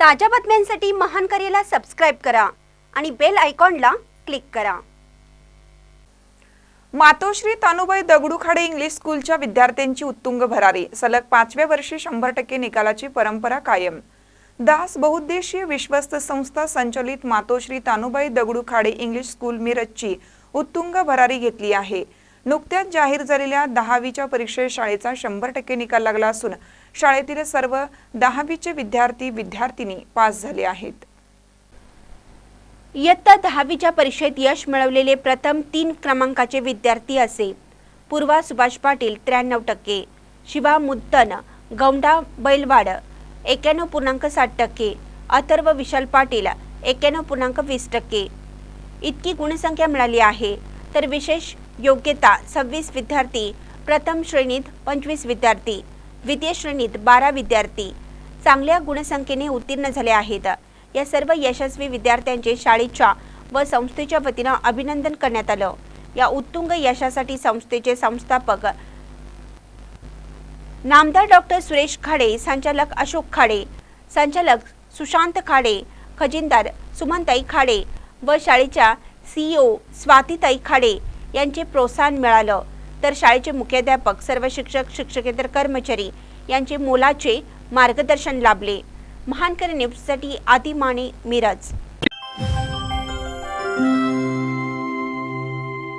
ताज्या बातम्यांसाठी महान करेला सबस्क्राईब करा आणि बेल आयकॉनला क्लिक करा. मातोश्री तानुबाई दगडूखाडे इंग्लिश स्कूलच्या विद्यार्थ्यांची उत्तुंग भरारी. सलग पाचव्या वर्षी शंभर टक्के निकालाची परंपरा कायम. दास बहुउद्देशीय विश्वस्त संस्था संचलित मातोश्री तानुबाई दगडूखाडे इंग्लिश स्कूल मिरजची उत्तुंग भरारी घेतली आहे. नुकत्याच जाहीर झालेल्या दहावीच्या परीक्षेत शाळेचा शंभर टक्के निकाल लागला असून शाळेतील सर्व दहावीचे विद्यार्थी विद्यार्थिनी पास झाले आहेत. इयत्ता दहावीच्या परीक्षेत यश मिळवलेले प्रथम तीन क्रमांकाचे विद्यार्थी असे. पूर्वा सुभाष पाटील त्र्याण्णव टक्के शिवा मुद्दन गौंडा बैलवाड एक्याण्णव पूर्णांक साठ टक्के अथर्व विशाल पाटील एक्याण्णव पूर्णांक वीस टक्के. इतकी गुणसंख्या मिळाली आहे तर विशेष योग्यता सव्वीस विद्यार्थी प्रथम श्रेणीत पंचवीस विद्यार्थी द्वितीय श्रेणीत बारा विद्यार्थी. चांगल्या गुणसंख्येने उत्तीर्ण झाले आहेत. या सर्व यशस्वी विद्यार्थ्यांचे शाळेच्या व संस्थेच्या वतीनं अभिनंदन करण्यात आलं. या उत्तुंग यशासाठी संस्थेचे संस्थापक नामदार डॉक्टर सुरेश खाडे संचालक अशोक खाडे संचालक सुशांत खाडे खजिनदार सुमनताई खाडे व शाळेच्या सीईओ स्वातीताई खाडे यांचे प्रोत्साहन मिळालं. तर शाळेचे मुख्याध्यापक सर्व शिक्षक शिक्षकेतर कर्मचारी यांचे मोलाचे मार्गदर्शन लाभले. महानकर न्यूजसाठी आदी माने मिरज.